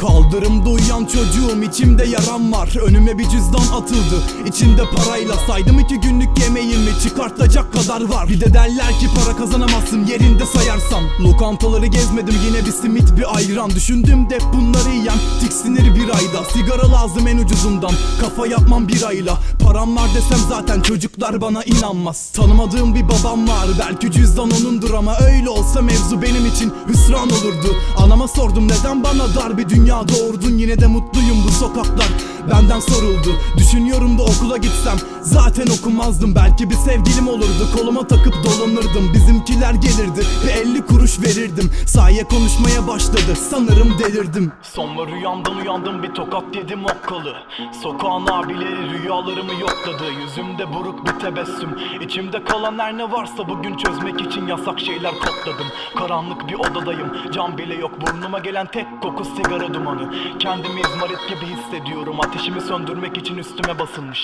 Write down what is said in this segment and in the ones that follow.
Kaldırımda uyuyan çocuğum içimde yaram var. Önüme bir cüzdan atıldı. İçinde parayla Saydım iki günlük yemeğimi çıkartacak kadar var. Bir de derler ki para kazanamazsın yerinde sayarsam. Lokantaları gezmedim yine bir simit bir ayran. Düşündüm de bunları yiyen tiksinir bir ayda. Sigara lazım en ucuzundan kafa yapmam bir ayla. Param var desem zaten çocuklar bana inanmaz. Tanımadığım bir babam var belki cüzdan onundur ama Öyle olsa mevzu benim için hüsran olurdu. Anama sordum neden bana dar bir dünya doğurdun? Yine de mutluyum bu sokaklar benden soruldu. Düşünüyorum da okula gitsem zaten okumazdım. Belki bir sevgilim olurdu. Koluma takıp dolanırdım. Bizimkiler gelirdi. Ve 50 kuruş verirdim. Saye konuşmaya başladı. Sanırım delirdim. Sonra rüyamdan uyandım. Bir tokat yedim okkalı. Sokağın abileri rüyalarımı yokladı. Yüzümde buruk bir tebessüm. İçimde kalan her ne varsa bugün çözmek için yasak şeyler kodladım. Karanlık bir odadayım. Cam bile yok. Burnuma gelen tek koku sigara dumanı. Kendimi izmarit gibi hissediyorum Ateşimi söndürmek için üstüme basılmış.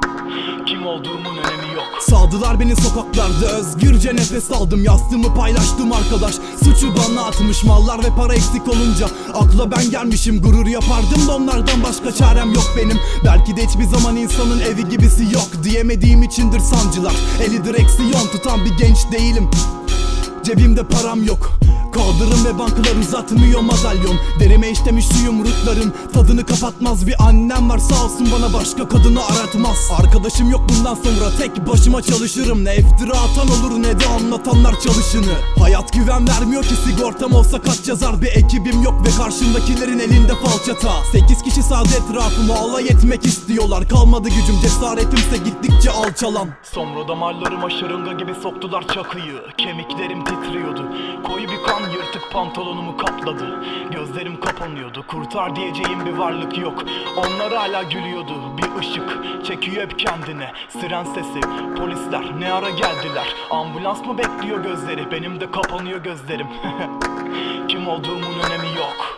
Kim olduğumun önemi yok. Sağdılar beni sokaklarda özgürce nefes aldım. Yastığımı paylaştım arkadaş. Suçu bana atmış mallar ve para eksik olunca. Akla ben gelmişim gurur yapardım da onlardan başka çarem yok benim. Belki de hiçbir zaman insanın evi gibisi yok Diyemediğim içindir sancılar. Eli direksiyon tutan bir genç değilim. Cebimde param yok Kaldırım ve bankalar uzatmıyor madalyon. Derime işlemiş şu yumruklarım Tadını kapatmaz bir annem var. Sağ olsun bana başka kadını aratmaz. Arkadaşım yok bundan sonra. Tek başıma çalışırım. Ne iftira atan olur ne de anlatanlar çalışını. Hayat güven vermiyor ki sigortam olsa kaç yazar. Bir ekibim yok ve karşımdakilerin elinde falçata. Sekiz kişi sade etrafıma alay etmek istiyorlar. Kalmadı gücüm cesaretimse gittikçe alçalan. Sonra damarlarıma şırınga gibi soktular çakıyı. Kemiklerim titriyordu. Koyu bir kan yırtık pantolonumu kapladı. Gözlerim kapanıyordu. Kurtar diyeceğim bir varlık yok. Onlar hala gülüyordu. Bir ışık çekiyor hep kendine. Siren sesi. Polisler ne ara geldiler? Ambulans mı bekliyor gözleri? Benim de kapanıyor gözlerim. Kim olduğumun önemi yok